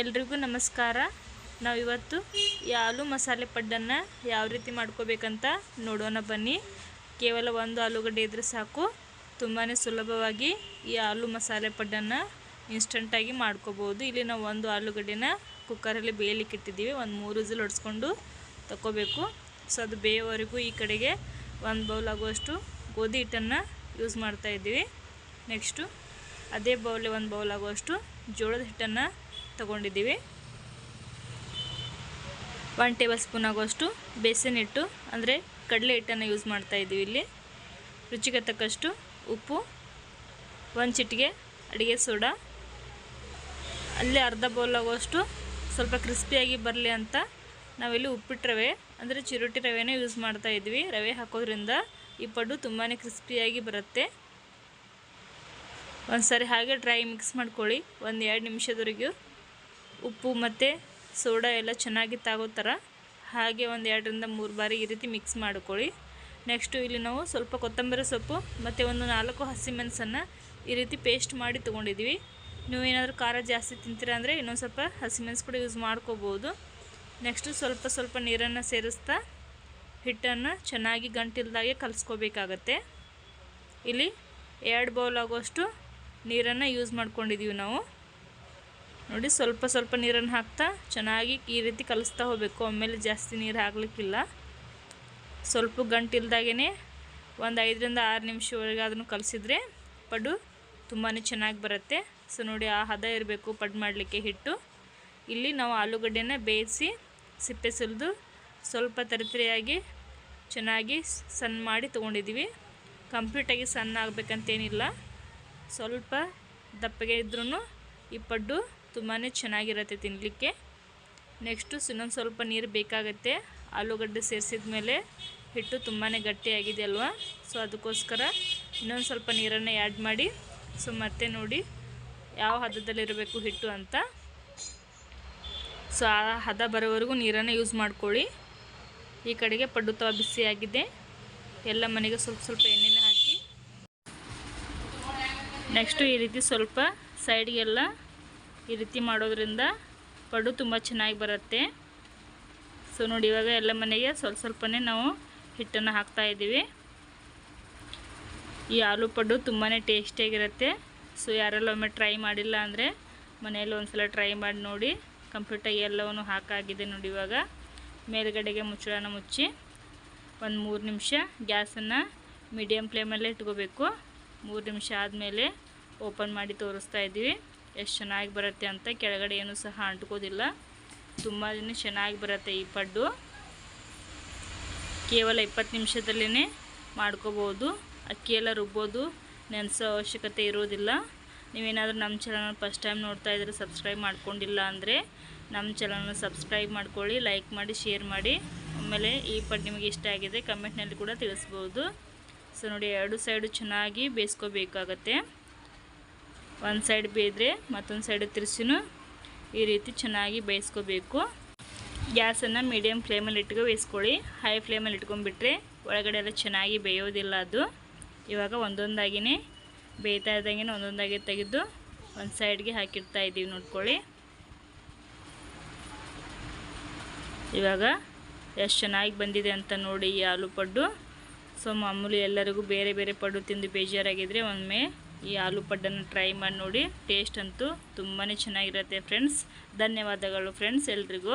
ಎಲ್ರಿಗೂ ನಮಸ್ಕಾರ. ನಾವಿವತ್ತು ಆಲೂ ಮಸಾಲೆ ಪಡ್ಡನ್ನು ಯಾವ ರೀತಿ ಮಾಡ್ಕೋಬೇಕಂತ ನೋಡೋಣ ಬನ್ನಿ. ಕೇವಲ ಒಂದು ಆಲೂಗಡ್ಡೆ ಇದ್ದರೆ ಸಾಕು. ತುಂಬಾ ಸುಲಭವಾಗಿ ಈ ಆಲೂ ಮಸಾಲೆ ಪಡ್ಡನ್ನು ಇನ್ಸ್ಟಂಟಾಗಿ ಮಾಡ್ಕೋಬೋದು. ಇಲ್ಲಿ ನಾವು ಒಂದು ಆಲೂಗಡ್ಡೆನ ಕುಕ್ಕರಲ್ಲಿ ಬೇಯಲಿಕ್ಕೆ ಇಟ್ಟಿದ್ದೀವಿ. ಒಂದು ಮೂರು ವಿಸಿಲ್ ಹೊಡೆಸ್ಕೊಂಡು ತಗೋಬೇಕು ಸೊ ಅದು ಬೇಯೋವರೆಗೂ ಈ ಕಡೆಗೆ ಒಂದು ಬೌಲ್ ಆಗುವಷ್ಟು ಗೋಧಿ ಹಿಟ್ಟನ್ನು ಯೂಸ್ ಮಾಡ್ತಾ ಇದ್ದೀವಿ. ನೆಕ್ಸ್ಟು ಅದೇ ಬೌಲ್ ಒಂದು ಬೌಲ್ ಆಗುವಷ್ಟು ಜೋಳದ ಹಿಟ್ಟನ್ನು ತಗೊಂಡಿದ್ದೀವಿ. ಒನ್ ಟೇಬಲ್ ಸ್ಪೂನ್ ಆಗೋಷ್ಟು ಬೇಸನ್ ಹಿಟ್ಟು, ಅಂದರೆ ಕಡಲೆ ಹಿಟ್ಟನ್ನು ಯೂಸ್ ಮಾಡ್ತಾ ಇದ್ದೀವಿ ಇಲ್ಲಿ. ರುಚಿಗೆ ತಕ್ಕಷ್ಟು ಉಪ್ಪು, ಒಂದು ಚಿಟಿಗೆ ಅಡುಗೆ ಸೋಡಾ. ಅಲ್ಲಿ ಅರ್ಧ ಬೌಲ್ ಆಗೋಷ್ಟು ಸ್ವಲ್ಪ ಕ್ರಿಸ್ಪಿಯಾಗಿ ಬರಲಿ ಅಂತ ನಾವಿಲ್ಲಿ ಉಪ್ಪಿಟ್ಟು ರವೆ, ಅಂದರೆ ಚಿರೋಟಿ ರವೆನೇ ಯೂಸ್ ಮಾಡ್ತಾ ಇದ್ವಿ ರವೆ ಹಾಕೋದ್ರಿಂದ ಈ ಪಡ್ಡು ತುಂಬಾ ಕ್ರಿಸ್ಪಿಯಾಗಿ ಬರುತ್ತೆ. ಒಂದು ಸರಿ ಹಾಗೆ ಡ್ರೈ ಮಿಕ್ಸ್ ಮಾಡ್ಕೊಳ್ಳಿ. ಒಂದು ಎರಡು ನಿಮಿಷದವರೆಗೂ ಉಪ್ಪು ಮತ್ತು ಸೋಡಾ ಎಲ್ಲ ಚೆನ್ನಾಗಿ ತಾಗೋ ಥರ ಹಾಗೆ ಒಂದು ಎರಡರಿಂದ ಮೂರು ಬಾರಿ ಈ ರೀತಿ ಮಿಕ್ಸ್ ಮಾಡ್ಕೊಳ್ಳಿ. ನೆಕ್ಸ್ಟು ಇಲ್ಲಿ ನಾವು ಸ್ವಲ್ಪ ಕೊತ್ತಂಬರಿ ಸೊಪ್ಪು ಮತ್ತು ಒಂದು ನಾಲ್ಕು ಹಸಿಮೆಣಸನ್ನು ಈ ರೀತಿ ಪೇಸ್ಟ್ ಮಾಡಿ ತೊಗೊಂಡಿದ್ದೀವಿ. ನೀವು ಏನಾದರೂ ಖಾರ ಜಾಸ್ತಿ ತಿಂತೀರಾ ಅಂದರೆ ಇನ್ನೊಂದು ಸ್ವಲ್ಪ ಹಸಿಮೆಣಸು ಕೂಡ ಯೂಸ್ ಮಾಡ್ಕೋಬೋದು. ನೆಕ್ಸ್ಟು ಸ್ವಲ್ಪ ಸ್ವಲ್ಪ ನೀರನ್ನು ಸೇರಿಸ್ತಾ ಹಿಟ್ಟನ್ನು ಚೆನ್ನಾಗಿ ಗಂಟಿಲ್ದಾಗೆ ಕಲಿಸ್ಕೋಬೇಕಾಗತ್ತೆ. ಇಲ್ಲಿ ಎರಡು ಬೌಲ್ ಆಗುವಷ್ಟು ನೀರನ್ನು ಯೂಸ್ ಮಾಡ್ಕೊಂಡಿದ್ದೀವಿ ನಾವು. ನೋಡಿ ಸ್ವಲ್ಪ ಸ್ವಲ್ಪ ನೀರನ್ನು ಹಾಕ್ತಾ ಚೆನ್ನಾಗಿ ಈ ರೀತಿ ಕಲಿಸ್ತಾ ಹೋಗಬೇಕು. ಆಮೇಲೆ ಜಾಸ್ತಿ ನೀರು ಹಾಕ್ಲಿಕ್ಕಿಲ್ಲ. ಸ್ವಲ್ಪ ಗಂಟಿಲ್ದಾಗೇ ಒಂದು ಐದರಿಂದ ಆರು ನಿಮಿಷವರೆಗೆ ಅದನ್ನು ಕಲಿಸಿದ್ರೆ ಪಡ್ಡು ತುಂಬಾ ಚೆನ್ನಾಗಿ ಬರುತ್ತೆ. ಸೊ ನೋಡಿ ಆ ಹದ ಇರಬೇಕು ಪಡ್ ಮಾಡಲಿಕ್ಕೆ ಹಿಟ್ಟು. ಇಲ್ಲಿ ನಾವು ಆಲೂಗಡ್ಡೆನ ಬೇಯಿಸಿ ಸಿಪ್ಪೆ ಸುಲಿದು ಸ್ವಲ್ಪ ತರಿತರಿಯಾಗಿ ಚೆನ್ನಾಗಿ ಸಣ್ಣ ಮಾಡಿ ತೊಗೊಂಡಿದ್ದೀವಿ. ಕಂಪ್ಲೀಟಾಗಿ ಸಣ್ಣ ಆಗಬೇಕಂತೇನಿಲ್ಲ. ಸ್ವಲ್ಪ ದಪ್ಪಗೆ ಇದ್ರೂ ಈ ಪಡ್ಡು ತುಂಬಾ ಚೆನ್ನಾಗಿರುತ್ತೆ ತಿನ್ನಲಿಕ್ಕೆ ನೆಕ್ಸ್ಟು ಇನ್ನೊಂದು ಸ್ವಲ್ಪ ನೀರು ಬೇಕಾಗತ್ತೆ. ಆಲೂಗಡ್ಡೆ ಸೇರಿಸಿದ ಮೇಲೆ ಹಿಟ್ಟು ತುಂಬಾ ಗಟ್ಟಿಯಾಗಿದೆ ಅಲ್ವಾ? ಸೊ ಅದಕ್ಕೋಸ್ಕರ ಇನ್ನೊಂದು ಸ್ವಲ್ಪ ನೀರನ್ನು ಆ್ಯಡ್ ಮಾಡಿ. ಸೊ ಮತ್ತೆ ನೋಡಿ ಯಾವ ಹದದಲ್ಲಿರಬೇಕು ಹಿಟ್ಟು ಅಂತ. ಸೊ ಆ ಹದ ಬರೋವರೆಗೂ ನೀರನ್ನು ಯೂಸ್ ಮಾಡ್ಕೊಳ್ಳಿ. ಈ ಕಡೆಗೆ ಪಡ್ಡು ತವ ಬಿಸಿಯಾಗಿದೆ. ಎಲ್ಲ ಮನೆಗೆ ಸ್ವಲ್ಪ ಸ್ವಲ್ಪ ಎಣ್ಣೆನ ಹಾಕಿ. ನೆಕ್ಸ್ಟು ಈ ರೀತಿ ಸ್ವಲ್ಪ ಸೈಡ್ಗೆಲ್ಲ ಈ ರೀತಿ ಮಾಡೋದ್ರಿಂದ ಪಡು ತುಂಬ ಚೆನ್ನಾಗಿ ಬರುತ್ತೆ. ಸೊ ನೋಡಿ, ಇವಾಗ ಎಲ್ಲ ಮನೆಗೆ ಸ್ವಲ್ಪ ಸ್ವಲ್ಪನೇ ನಾವು ಹಿಟ್ಟನ್ನು ಹಾಕ್ತಾ ಇದ್ದೀವಿ. ಈ ಆಲೂ ಪಡ್ಡು ತುಂಬಾ ಟೇಸ್ಟಿಯಾಗಿರುತ್ತೆ. ಸೊ ಯಾರೆಲ್ಲ ಒಮ್ಮೆ ಟ್ರೈ ಮಾಡಿಲ್ಲ ಅಂದರೆ ಮನೆಯಲ್ಲಿ ಒಂದ್ಸಲ ಟ್ರೈ ಮಾಡಿ ನೋಡಿ. ಕಂಪ್ಲೀಟಾಗಿ ಎಲ್ಲವನ್ನು ಹಾಕಾಗಿದೆ ನೋಡಿ ಇವಾಗ. ಮೇಲುಗಡೆಗೆ ಮುಚ್ಚಳನ ಮುಚ್ಚಿ ಒಂದು ಮೂರು ನಿಮಿಷ ಗ್ಯಾಸನ್ನು ಮೀಡಿಯಮ್ ಫ್ಲೇಮಲ್ಲೇ ಇಟ್ಕೋಬೇಕು. ಮೂರು ನಿಮಿಷ ಆದಮೇಲೆ ಓಪನ್ ಮಾಡಿ ತೋರಿಸ್ತಾ ಇದ್ದೀವಿ. ಎಷ್ಟು ಚೆನ್ನಾಗಿ ಬರುತ್ತೆ ಅಂತ ಕೆಳಗಡೆ ಏನು ಸಹ ಅಂಟ್ಕೋದಿಲ್ಲ. ತುಂಬಾ ಚೆನ್ನಾಗಿ ಬರುತ್ತೆ ಈ ಪಡ್ಡು. ಕೇವಲ ಇಪ್ಪತ್ತು ನಿಮಿಷದಲ್ಲೇ ಮಾಡ್ಕೋಬೋದು. ಅಕ್ಕಿಯೆಲ್ಲ ರುಬ್ಬೋದು, ನೆನೆಸೋ ಅವಶ್ಯಕತೆ ಇರೋದಿಲ್ಲ. ನೀವೇನಾದರೂ ನಮ್ಮ ಚಾನಲ್ ಫಸ್ಟ್ ಟೈಮ್ ನೋಡ್ತಾ ಇದ್ರೆ ಸಬ್ಸ್ಕ್ರೈಬ್ ಮಾಡ್ಕೊಂಡಿಲ್ಲ ಅಂದರೆ ನಮ್ಮ ಚಾನಲ್ನ ಸಬ್ಸ್ಕ್ರೈಬ್ ಮಾಡ್ಕೊಳ್ಳಿ ಲೈಕ್ ಮಾಡಿ ಶೇರ್ ಮಾಡಿ. ಆಮೇಲೆ ಈ ಪಡ್ ನಿಮಗೆ ಇಷ್ಟ ಆಗಿದೆ ಕಮೆಂಟ್ನಲ್ಲಿ ಕೂಡ ತಿಳಿಸ್ಬೋದು. ಸೊ ನೋಡಿ, ಎರಡು ಸೈಡು ಚೆನ್ನಾಗಿ ಬೇಯಿಸ್ಕೋಬೇಕಾಗತ್ತೆ. ಒಂದು ಸೈಡ್ ಬೇಯ್ದರೆ ಮತ್ತೊಂದು ಸೈಡ್ ತಿರ್ಸಿನೂ ಈ ರೀತಿ ಚೆನ್ನಾಗಿ ಬೇಯಿಸ್ಕೋಬೇಕು. ಗ್ಯಾಸನ್ನು ಮೀಡಿಯಮ್ ಫ್ಲೇಮಲ್ಲಿ ಇಟ್ಕೊ ಬೇಯಿಸ್ಕೊಳ್ಳಿ. ಹೈ ಫ್ಲೇಮಲ್ಲಿ ಇಟ್ಕೊಂಡ್ಬಿಟ್ರೆ ಒಳಗಡೆ ಎಲ್ಲ ಚೆನ್ನಾಗಿ ಬೇಯೋದಿಲ್ಲ ಅದು. ಇವಾಗ ಒಂದೊಂದಾಗಿನೇ ಬೇಯ್ತಾ ಇದ್ದಂಗೆ ಒಂದೊಂದಾಗಿ ತೆಗೆದು ಒಂದು ಸೈಡ್ಗೆ ಹಾಕಿರ್ತಾ ಇದ್ದೀವಿ ನೋಡ್ಕೊಳ್ಳಿ. ಇವಾಗ ಎಷ್ಟು ಚೆನ್ನಾಗಿ ಬಂದಿದೆ ಅಂತ ನೋಡಿ ಈ ಆಲೂ ಪಡ್ಡು ಸೊ ಮಾಮೂಲಿ ಎಲ್ಲರಿಗೂ ಬೇರೆ ಬೇರೆ ಪಡ್ಡು ತಿಂದು ಬೇಜಾರಾಗಿದ್ದರೆ ಒಮ್ಮೆ ಈ ಆಲೂ ಪಡ್ಡನ್ನು ಟ್ರೈ ಮಾಡಿ ನೋಡಿ ಟೇಸ್ಟ್ ಅಂತೂ ತುಂಬಾ ಚೆನ್ನಾಗಿರುತ್ತೆ ಫ್ರೆಂಡ್ಸ್ ಧನ್ಯವಾದಗಳು ಫ್ರೆಂಡ್ಸ್ ಎಲ್ರಿಗೂ.